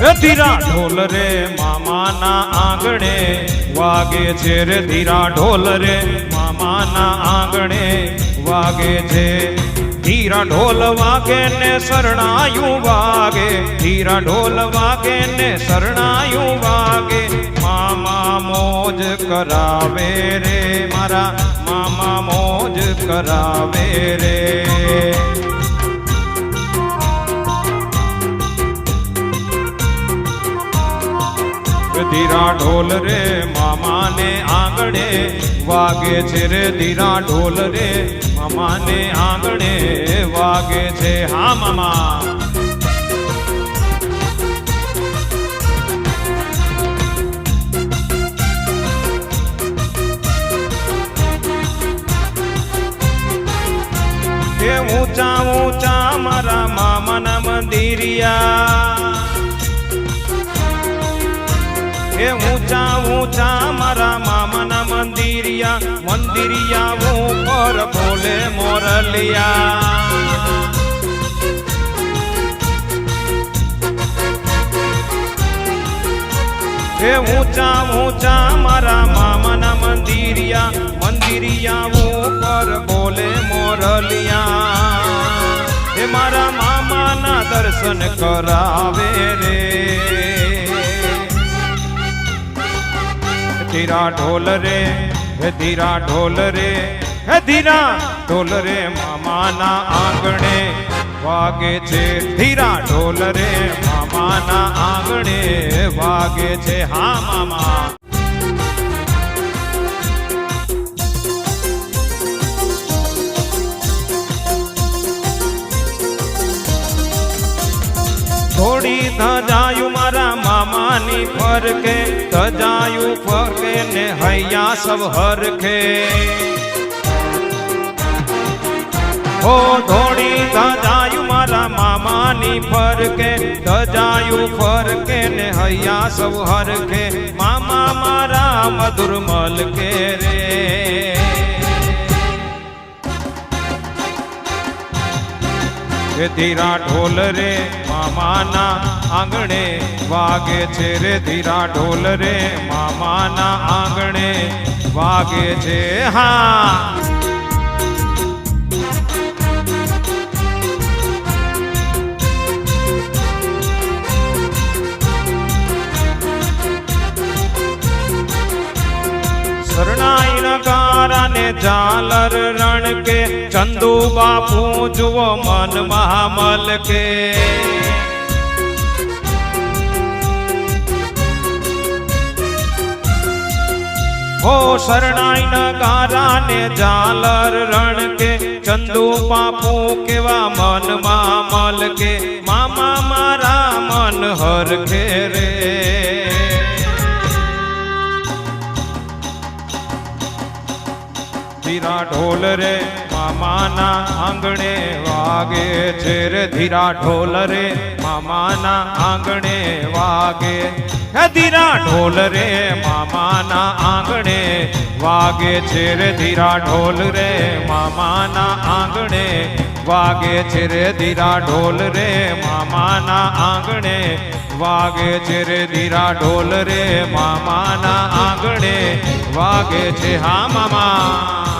ધીરા ઢોલ રે મામાના આંગણે, વાગે છે રે ધીરા ઢોલ રે મામાના આંગણે, વાગે છે ધીરા ઢોલ વાગે ને શરણાયું વાગે, ધીરા ઢોલ વાગે ને શરણાયું વાગે, મામા મોજ કરાવે રે મારા, મામા મોજ કરાવે રે. ધીરા ઢોલ રે, મામાને આંગણે. વાગે છે રે ધીરા ઢોલ રે, મામાને આંગણે. વાગે છે, હા, મામા. ઊંચા ઊંચા મારા મામાના મંદિરિયા. ઊંચા મારા મામાના મંદિરિયા મંદિરિયા ઉપર બોલે મોરલિયા. હે ઊંચા ઊંચા મારા મામાના મંદિરિયા મંદિરિયા ઉપર બોલે મોરલિયા. એ મારા મામાના દર્શન કરાવે રે. ધીરા ઢોલ રે, હે ધીરા ઢોલ રે, હે ધીરા ઢોલ રે, મામાના આંગણે વાગે છે ધીરા ઢોલ રે, મામાના આંગણે વાગે છે. હા, મામા. થોડી ધજાયું મારા મામાની ફરકે, ધજાયું ફરકે ને હૈયા સબ હરખે હો થોડી ધજાયું મારા મામાની ફરકે ધજાયું ફરકે ને હૈયા સબ હરખે મામા મારા મધુર મલકે રે. એ ધીરા ઢોલ રે મામાના આંગણે વાગે છે રે ધીરા ઢોલ રે મામાના આંગણે વાગે છે હા. કારાને ઝાલર રણ કે ચંદુ બાપુ જુઓ મન મહામલ કે હો શરણાઈન કારાને ઝાલર રણ કે ચંદુ પાપુ કેવા મન મલ કે મામા મારા મન હર રે ધીરા ઢોલ રે મામાના આંગણે વાગે છે રે, ધીરા ઢોલ રે મામાના આંગણે વાગે. ધીરા ઢોલ રે, મામાના આંગણે. વાગે છે રે ધીરા ઢોલ રે, મામાના આંગણે. વાગે છે રે ધીરા ઢોલ રે, મામાના આંગણે. વાગે છે રે ધીરા ઢોલ રે, મામાના આંગણે. વાગે છે હા, મામા.